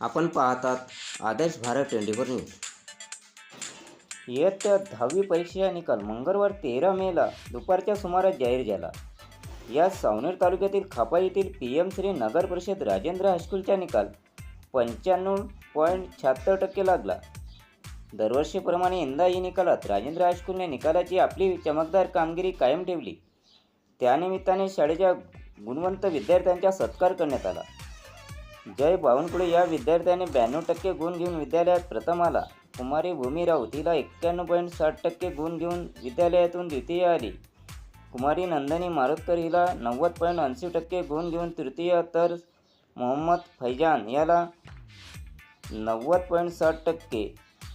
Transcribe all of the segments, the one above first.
आपण पाहतात Adarsh Bharat twenty four news. इयत्ता दहावी परीक्षेचा निकाल मंगळवार तेरा मेला दुपारच्या सुमारास जाहीर झाला. या सावनेर तालुक्यातील खापा येथील पी एम श्री नगर परिषद राजेंद्र हायस्कूलचा निकाल पंच्याण्णव पॉईंट शहात्तर टक्के लागला. दरवर्षीप्रमाणे यंदाही निकालात राजेंद्र हायस्कूलने निकालाची आपली चमकदार कामगिरी कायम ठेवली. त्यानिमित्ताने शाळेच्या गुणवंत विद्यार्थ्यांचा सत्कार करण्यात आला. जय बावनकुळे या विद्यार्थ्याने ब्याण्णव टक्के गुण घेऊन विद्यालयात प्रथम आला. कुमारी भूमी राऊत हिला एक्क्याण्णव पॉईंट साठ टक्के गुण घेऊन विद्यालयातून द्वितीय आली. कुमारी नंदनी मारुतकर हिला नव्वद पॉईंट ऐंशी टक्के गुण घेऊन तृतीय तर मोहम्मद फैजान याला नव्वद पॉईंट साठ टक्के.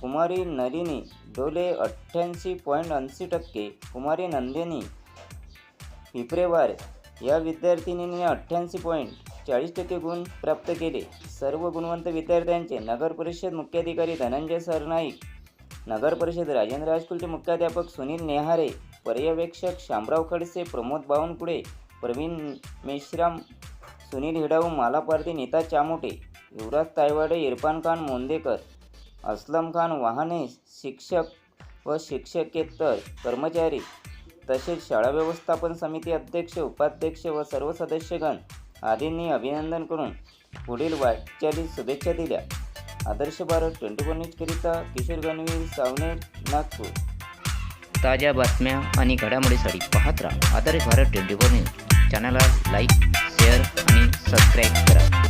कुमारी नलिनी डोले अठ्ठ्याऐंशी पॉईंट ऐंशी टक्के. कुमारी नंदिनी पिपरेवार या विद्यार्थिनीने अठ्ठ्याऐंशी पॉईंट चाळीस टक्के गुण प्राप्त केले. सर्व गुणवंत विद्यार्थ्यांचे नगर परिषद मुख्याधिकारी धनंजय सरनाईक नगर परिषद राजेंद्र हायस्कूलचे मुख्याध्यापक सुनील नेहारे पर्यवेक्षक शामराव खडसे प्रमोद बावनकुळे प्रवीण मेश्राम सुनील हिडाऊ माला नीता चामोटे युवराज तायवाडे इरफान खान मोंदेकर असलम खान वाहने शिक्षक व शिक्षकेतर कर्मचारी तसेच शाळा व्यवस्थापन समिती अध्यक्ष उपाध्यक्ष व सर्व सदस्यगण आदींनी अभिनंदन करून पुढील वाटचाली शुभेच्छा दिल्या. आदर्श भारत ट्वेंटी फोर न्यूजकरिता किशोर गणवीर सावनेर नागपूर. ताज्या बातम्या आणि घडामोडीसाठी पाहत राहा Adarsh Bharat twenty four news. चॅनलला लाईक शेअर आणि सबस्क्राईब करा.